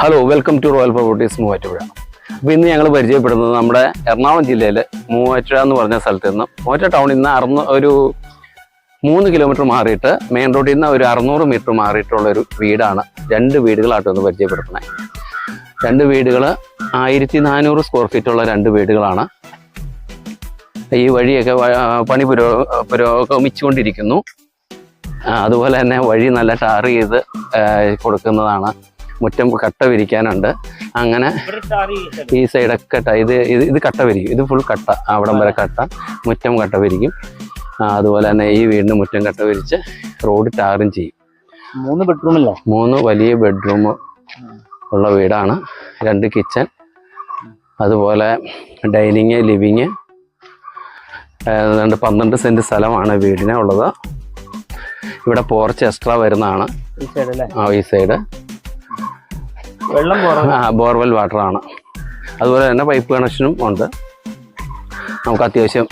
Hello welcome to Royal Properties Muvattupuzha. അപ്പോൾ ഇന്ന് ഞങ്ങൾ പരിചയപ്പെടുന്നത് നമ്മുടെ എറണാകുളം ജില്ലയിൽ മൂവാറ്റുപുഴ എന്ന് പറഞ്ഞ സ്ഥലത്ത് നിന്ന് മൂവാറ്റുപുഴ ടൗണിൽ നിന്ന് അറുന്ന ഒരു മൂന്ന് കിലോമീറ്റർ മാറിയിട്ട് മെയിൻ റോഡിൽ നിന്ന് ഒരു അറുന്നൂറ് മീറ്റർ മാറിയിട്ടുള്ള ഒരു വീടാണ് രണ്ട് വീടുകളായിട്ട് ഒന്ന് പരിചയപ്പെടുത്തുന്നത്. രണ്ട് വീടുകൾ ആയിരത്തി നാനൂറ് സ്ക്വയർ ഫീറ്റ് ഉള്ള രണ്ട് വീടുകളാണ്. ഈ വഴിയൊക്കെ പണി പുരോ പുരോഗമിച്ചുകൊണ്ടിരിക്കുന്നു. അതുപോലെ തന്നെ വഴി നല്ല ടാർ ചെയ്ത് കൊടുക്കുന്നതാണ്. മുറ്റം കട്ട വിരിക്കാനുണ്ട്. അങ്ങനെ ഈ സൈഡൊക്കെ ഇത് ഇത് കട്ട വിരിക്കും. ഇത് ഫുൾ കട്ട. അവിടം വരെ കട്ട. മുറ്റം കട്ട വിരിക്കും. അതുപോലെ തന്നെ ഈ വീടിന് മുറ്റം കട്ട വിരിച്ച് റോഡ് ടാറും ചെയ്യും. മൂന്ന് ബെഡ്റൂം അല്ലേ മൂന്ന് വലിയ ബെഡ്റൂം ഉള്ള വീടാണ്. രണ്ട് കിച്ചൺ. അതുപോലെ ഡൈനിങ് ലിവിങ്. രണ്ട് പന്ത്രണ്ട് സെന്റ് സ്ഥലമാണ് വീടിന് ഉള്ളത്. ഇവിടെ പോർച്ച് എക്സ്ട്രാ വരുന്നതാണ്. ആ ഈ സൈഡ് വെള്ളം ആ ബോർവെൽ വാട്ടറാണ് അതുപോലെ തന്നെ പൈപ്പ് കണക്ഷനും ഉണ്ട്. നമുക്ക് അത്യാവശ്യം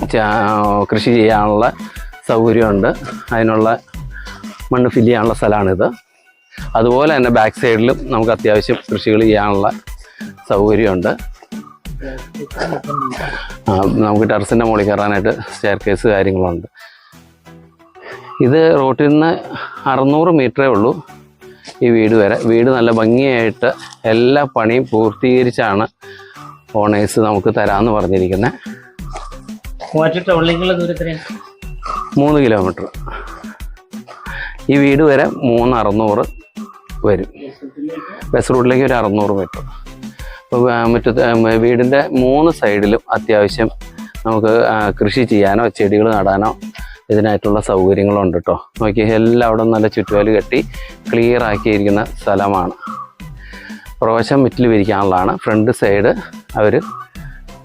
കൃഷി ചെയ്യാനുള്ള സൗകര്യമുണ്ട്. അതിനുള്ള മണ്ണ് ഫില്ല് ചെയ്യാനുള്ള സ്ഥലമാണിത്. അതുപോലെ തന്നെ ബാക്ക് സൈഡിലും നമുക്ക് അത്യാവശ്യം കൃഷികൾ ചെയ്യാനുള്ള സൗകര്യമുണ്ട്. നമുക്ക് ടെറസിന്റെ മുകളിൽ കയറാനായിട്ട് സ്റ്റെയർ കേസ് കാര്യങ്ങളുണ്ട്. ഇത് റോട്ടിൽ നിന്ന് അറുന്നൂറ് മീറ്ററേ ഉള്ളൂ ഈ വീട് വരെ. വീട് നല്ല ഭംഗിയായിട്ട് എല്ലാ പണിയും പൂർത്തീകരിച്ചാണ് ഓണേഴ്സ് നമുക്ക് തരാമെന്ന് പറഞ്ഞിരിക്കുന്നത് മൂന്ന് കിലോമീറ്റർ. ഈ വീട് വരെ മൂന്ന് അറുന്നൂറ് വരും. ബസ് റൂട്ടിലേക്ക് ഒരു അറുന്നൂറ് മീറ്റർ. അപ്പോൾ മുറ്റത്ത് വീടിന്റെ മൂന്ന് സൈഡിലും അത്യാവശ്യം നമുക്ക് കൃഷി ചെയ്യാനോ ചെടികൾ നടാനോ ഇതിനായിട്ടുള്ള സൗകര്യങ്ങളുണ്ട് കേട്ടോ നോക്കി എല്ലാവിടും നല്ല ചുറ്റുപാൽ കെട്ടി ക്ലിയർ ആക്കിയിരിക്കുന്ന സ്ഥലമാണ്. പ്രവശം മിറ്റിൽ വിരിക്കാനുള്ളതാണ്. ഫ്രണ്ട് സൈഡ് അവർ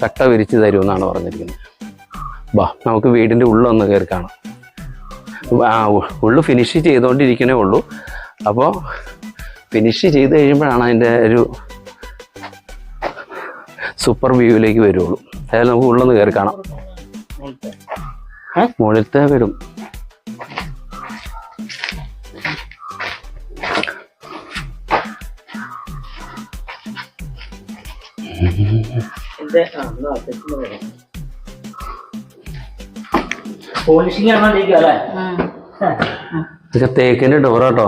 കട്ട വിരിച്ച് തരുമെന്നാണ് പറഞ്ഞിരിക്കുന്നത്. ബാ നമുക്ക് വീടിന്റെ ഉള്ളൊന്ന് കയറി കാണാം. ഉള്ളു ഫിനിഷ് ചെയ്തുകൊണ്ടിരിക്കണേ ഉള്ളൂ. അപ്പോൾ ഫിനിഷ് ചെയ്ത് കഴിയുമ്പോഴാണ് അതിന്റെ ഒരു സൂപ്പർ വ്യൂവിലേക്ക് വരുള്ളൂ. അതായത് നമുക്ക് ഉള്ളൊന്ന് കയറി കാണാം. മുകളിലത്തെ വരും. ഇതൊക്കെ തേക്കിന്റെ ഡോർ കേട്ടോ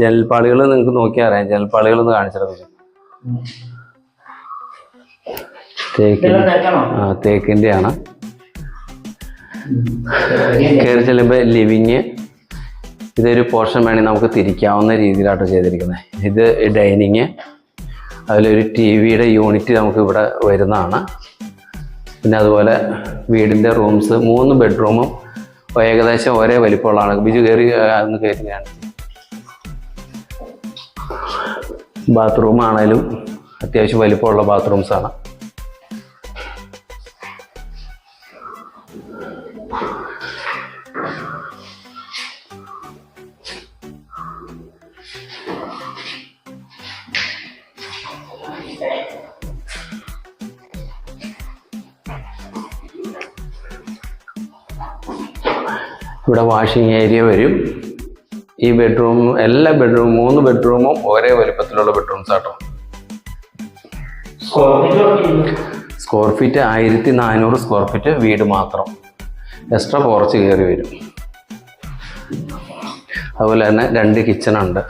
ജനൽപ്പാളികൾ നിങ്ങൾക്ക് നോക്കിയാൽ അറിയാം. ജനൽപ്പാളികൾ ഒന്ന് കാണിച്ചിട്ട് തേക്കിന്റെ ആ തേക്കിന്റെ ആണ് കയറി ചെല്ലുമ്പോൾ ലിവിങ് ഇതൊരു പോർഷൻ വേണമെങ്കിൽ നമുക്ക് തിരിക്കാവുന്ന രീതിയിലാട്ടോ ചെയ്തിരിക്കുന്നത് ഇത് ഡൈനിങ് അതിലൊരു ടി വിയുടെ യൂണിറ്റ് നമുക്ക് ഇവിടെ വരുന്നതാണ്. പിന്നെ അതുപോലെ വീടിന്റെ റൂംസ് മൂന്ന് ബെഡ്റൂമും ഏകദേശം ഒരേ വലിപ്പമുള്ളതാണ്. ബിജു കയറി അന്ന് കയറ്റുകയാണ് ബാത്റൂമാണേലും അത്യാവശ്യം വലിപ്പമുള്ള ബാത്റൂംസ് ഇവിടെ വാഷിംഗ് ഏരിയ വരും. ഈ ബെഡ്റൂം എല്ലാ ബെഡ്റൂം മൂന്ന് ബെഡ്റൂമും ഒരേ വലിപ്പത്തിലുള്ള ബെഡ്റൂംസ് ആട്ടോ. സ്ക്വയർ ഫീറ്റ് ആയിരത്തി നാനൂറ് സ്ക്വയർ ഫീറ്റ് വീട് മാത്രം. എക്സ്ട്രാ കുറച്ച് കയറി വരും. അതുപോലെ തന്നെ രണ്ട് കിച്ചൺ ഉണ്ട്.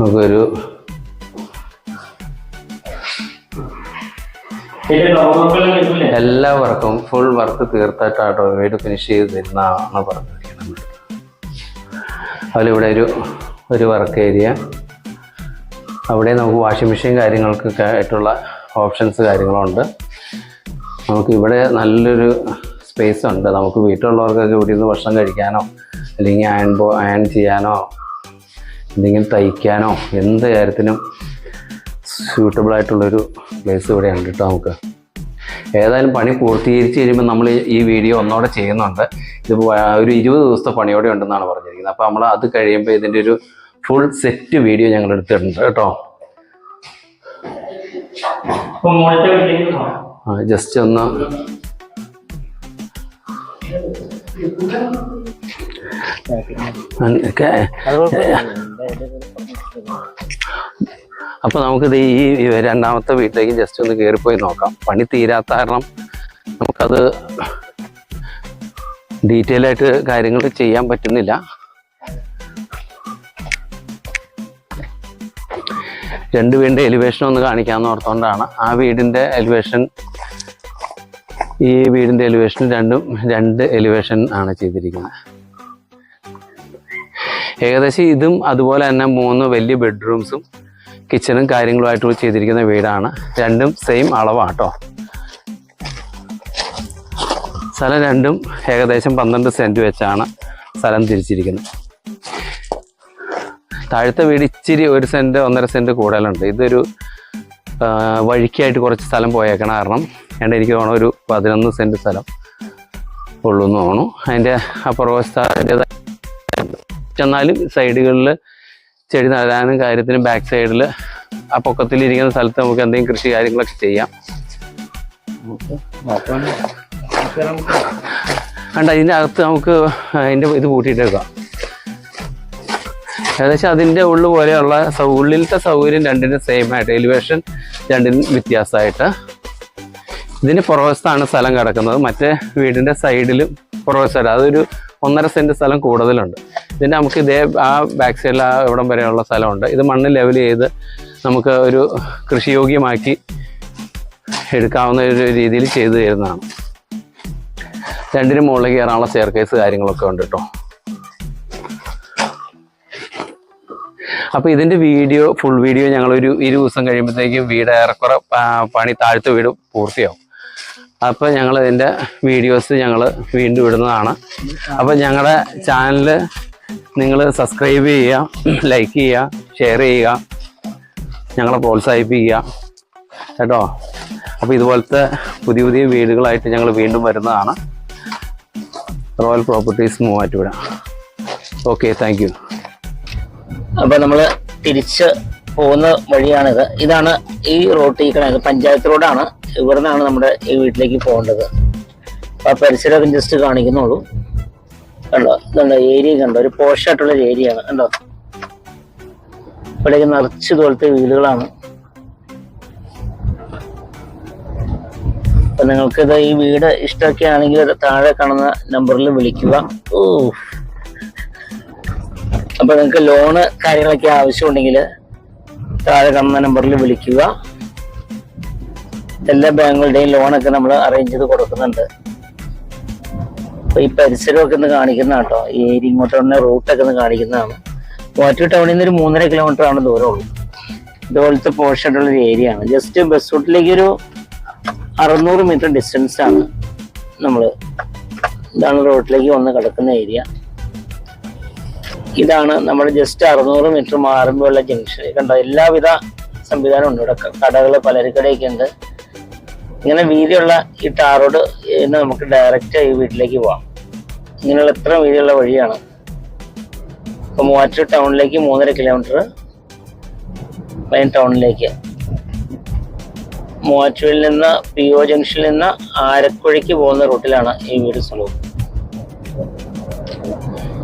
നമുക്കൊരു എല്ലാ വർക്കും ഫുൾ വർക്ക് തീർത്തിട്ടാട്ടോ വീട് ഫിനിഷ് ചെയ്ത് തരുന്നതാണ് പറഞ്ഞിരിക്കുന്നത്. അതിലിവിടെ ഒരു ഒരു വർക്ക് ഏരിയ അവിടെ നമുക്ക് വാഷിംഗ് മെഷീൻ കാര്യങ്ങൾക്കൊക്കെ ആയിട്ടുള്ള ഓപ്ഷൻസ് കാര്യങ്ങളുണ്ട്. നമുക്ക് ഇവിടെ നല്ലൊരു സ്പേസ് ഉണ്ട്. നമുക്ക് വീട്ടിലുള്ളവർക്കൊക്കെ ഇവിടെ നിന്ന് ഭക്ഷണം കഴിക്കാനോ അല്ലെങ്കിൽ അയൺ ബോ അയൺ ചെയ്യാനോ എന്തെങ്കിലും തയ്ക്കാനോ എന്ത് കാര്യത്തിനും സ്യൂട്ടബിൾ ആയിട്ടുള്ളൊരു പ്ലേസ് ഇവിടെ ഉണ്ട് കേട്ടോ നമുക്ക്. ഏതായാലും പണി പൂർത്തീകരിച്ച് കഴിയുമ്പോൾ നമ്മൾ ഈ വീഡിയോ ഒന്നോടെ ചെയ്യുന്നുണ്ട്. ഇത് ഒരു ഇരുപത് ദിവസത്തെ പണിയോടെ ഉണ്ടെന്നാണ് പറഞ്ഞിരിക്കുന്നത്. അപ്പോൾ നമ്മൾ അത് കഴിയുമ്പോൾ ഇതിന്റെ ഒരു ഫുൾ സെറ്റ് വീഡിയോ ഞങ്ങൾ എടുത്തിട്ടുണ്ട് കേട്ടോ ആ ജസ്റ്റ് ഒന്ന് ഓക്കെ. അപ്പോൾ നമുക്കിത് ഈ രണ്ടാമത്തെ വീട്ടിലേക്ക് ജസ്റ്റ് ഒന്ന് കയറിപ്പോയി നോക്കാം. പണി തീരാത്ത കാരണം നമുക്കത് ഡീറ്റെയിൽ ആയിട്ട് കാര്യങ്ങൾ ചെയ്യാൻ പറ്റുന്നില്ല. രണ്ട് വീടിന്റെ എലിവേഷൻ ഒന്ന് കാണിക്കാമെന്ന് ഓർത്തുകൊണ്ടാണ് ആ വീടിന്റെ എലിവേഷൻ ഈ വീടിന്റെ എലിവേഷൻ രണ്ടും രണ്ട് എലിവേഷൻ ആണ് ചെയ്തിരിക്കുന്നത്. ഏകദേശം ഇതും അതുപോലെ തന്നെ മൂന്ന് വലിയ ബെഡ്റൂംസും കിച്ചണും കാര്യങ്ങളുമായിട്ട് ചെയ്തിരിക്കുന്ന വീടാണ്. രണ്ടും സെയിം അളവാട്ടോ. സ്ഥലം രണ്ടും ഏകദേശം പന്ത്രണ്ട് സെന്റ് വെച്ചാണ് സ്ഥലം തിരിച്ചിരിക്കുന്നത്. താഴത്തെ വീട് ഇച്ചിരി ഒരു സെന്റ് ഒന്നര സെന്റ് കൂടുതലുണ്ട്. ഇതൊരു വഴിക്കായിട്ട് കുറച്ച് സ്ഥലം പോയേക്കണ കാരണം എന്റെ എനിക്ക് തോന്നുന്നു ഒരു പതിനൊന്ന് സെന്റ് സ്ഥലം ഉള്ളൂ എന്ന് തോന്നുന്നു. അതിന്റെ അപ്പുറവസ്ഥ എന്നാലും സൈഡുകളിൽ ചെടി നടാനും കാര്യത്തിനും ബാക്ക് സൈഡിൽ ആ പൊക്കത്തിൽ ഇരിക്കുന്ന സ്ഥലത്ത് നമുക്ക് എന്തെങ്കിലും കൃഷി കാര്യങ്ങളൊക്കെ ചെയ്യാം. കണ്ട ഇതിന്റെ അകത്ത് നമുക്ക് അതിന്റെ ഇത് കൂട്ടിയിട്ടേക്കാം ഏകദേശം അതിന്റെ ഉള്ളു പോലെയുള്ള ഉള്ളിലത്തെ സൗകര്യം രണ്ടിനും സെയിം ആയിട്ട് എലിവേഷൻ രണ്ടിനും വ്യത്യാസമായിട്ട്. ഇതിന് പുറവശത്താണ് സ്ഥലം കിടക്കുന്നത്. മറ്റേ വീടിന്റെ സൈഡിലും പുറവശമായിട്ട് അതൊരു ഒന്നര സെന്റ് സ്ഥലം കൂടുതലുണ്ട്. ഇതിന്റെ നമുക്ക് ഇതേ ആ ബാക്ക് സൈഡിൽ ആ ഇവിടം വരെയുള്ള സ്ഥലമുണ്ട്. ഇത് മണ്ണ് ലെവൽ ചെയ്ത് നമുക്ക് ഒരു കൃഷിയോഗ്യമാക്കി എടുക്കാവുന്ന ഒരു രീതിയിൽ ചെയ്തു തരുന്നതാണ്. രണ്ടിനും മുകളിലേക്ക് കയറാനുള്ള സ്റ്റെയർ കേസ് കാര്യങ്ങളൊക്കെ ഉണ്ട് കേട്ടോ അപ്പോൾ ഇതിന്റെ വീഡിയോ ഫുൾ വീഡിയോ ഞങ്ങളൊരു ഇരു ദിവസം കഴിയുമ്പോഴത്തേക്കും വീട് ഏറെക്കുറെ പണി താഴ്ത്തു വീട് പൂർത്തിയാവും. അപ്പോൾ ഞങ്ങൾ ഇതിന്റെ വീഡിയോസ് ഞങ്ങൾ വീണ്ടും ഇടുന്നതാണ്. അപ്പോൾ ഞങ്ങളുടെ ചാനൽ നിങ്ങൾ സബ്സ്ക്രൈബ് ചെയ്യുക ലൈക്ക് ചെയ്യുക ഷെയർ ചെയ്യുക ഞങ്ങളെ പ്രോത്സാഹിപ്പിക്കുക കേട്ടോ? അപ്പോൾ ഇതുപോലത്തെ പുതിയ പുതിയ വീടുകളായിട്ട് ഞങ്ങൾ വീണ്ടും വരുന്നതാണ്. Royal Properties Muvattupuzha. Okay thank you അപ്പോൾ നമ്മൾ തിരിച്ച് പോകുന്ന വഴിയാണിത്. ഇതാണ് ഈ റോഡ് കിടക്കുന്നത് പഞ്ചായത്ത് റോഡാണ് ഇവിടെ നിന്നാണ് നമ്മുടെ ഈ വീട്ടിലേക്ക് പോകേണ്ടത്. ആ പരിസരമൊക്കെ ജസ്റ്റ് കാണിക്കുന്നുള്ളൂ. കണ്ടോ? ഇതുണ്ട് ഏരിയ കണ്ടോ? ഒരു പോഷായിട്ടുള്ള ഒരു ഏരിയ ആണ്. കണ്ടോ? ഇവിടേക്ക് നിറച്ച് ഇതുപോലത്തെ വീടുകളാണ്. അപ്പൊ നിങ്ങൾക്ക് ഇത് ഈ വീട് ഇഷ്ടമൊക്കെ ആണെങ്കിൽ താഴെ കാണുന്ന നമ്പറിൽ വിളിക്കുക. ഓ അപ്പൊ നിങ്ങൾക്ക് ലോണ് കാര്യങ്ങളൊക്കെ ആവശ്യമുണ്ടെങ്കിൽ താഴെ കാണുന്ന നമ്പറിൽ വിളിക്കുക. എല്ലാ ബാങ്കുകളുടെയും ലോണൊക്കെ നമ്മൾ അറേഞ്ച് ചെയ്ത് കൊടുക്കുന്നുണ്ട്. അപ്പൊ ഈ പരിസരമൊക്കെ ഒന്ന് കാണിക്കുന്ന കേട്ടോ. ഈ ഏരിയ ഇങ്ങോട്ട് റൂട്ടൊക്കെ ഒന്ന് കാണിക്കുന്നതാണ്. മൂവാറ്റൂർ ടൗണിൽ നിന്ന് ഒരു മൂന്നര കിലോമീറ്റർ ആണ് ദൂരമുള്ളൂ. ഇതുപോലത്തെ ഉള്ള ഒരു ഏരിയ ആണ്. ജസ്റ്റ് ബസ് റൂട്ടിലേക്ക് ഒരു അറുന്നൂറ് മീറ്റർ ഡിസ്റ്റൻസ് ആണ് നമ്മൾ ഇതാണ് റോഡിലേക്ക് വന്ന് കിടക്കുന്ന ഏരിയ ഇതാണ് നമ്മൾ ജസ്റ്റ് അറുന്നൂറ് മീറ്റർ മാറുമ്പോഴുള്ള ജംഗ്ഷൻ കണ്ടോ? എല്ലാവിധ സംവിധാനം ഉണ്ട്. ഇവിടെ കടകൾ പലചരക്കടയൊക്കെ ഉണ്ട്. ഇങ്ങനെ വീതിയുള്ള ഈ ടാർ റോഡ് ഇന്ന് നമുക്ക് ഡയറക്റ്റ് ഈ വീട്ടിലേക്ക് പോവാം. ഇങ്ങനെയുള്ള എത്ര വീതിയുള്ള വഴിയാണ്. ഇപ്പൊ മൂവാറ്റൂർ ടൗണിലേക്ക് മൂന്നര കിലോമീറ്റർ മെയിൻ ടൗണിലേക്ക്. മൂവാറ്റൂരിൽ നിന്ന് പി ഒ ജംഗ്ഷനിൽ നിന്ന് ആരക്കുഴയ്ക്ക് പോകുന്ന റൂട്ടിലാണ് ഈ വീട് സ്ഥലവും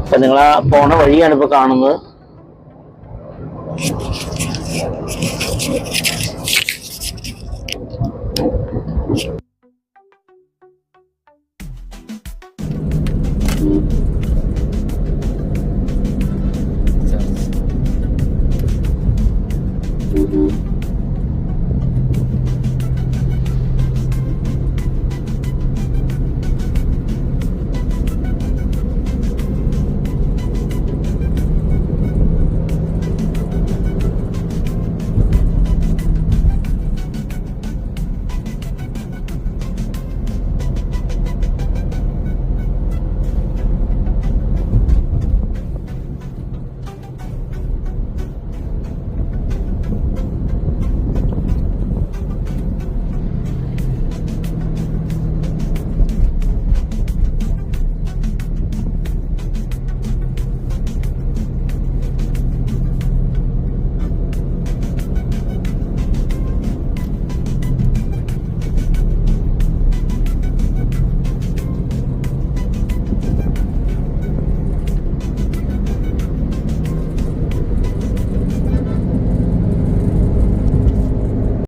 അപ്പൊ നിങ്ങൾ ആ പോണ വഴിയാണ് ഇപ്പൊ കാണുന്നത്.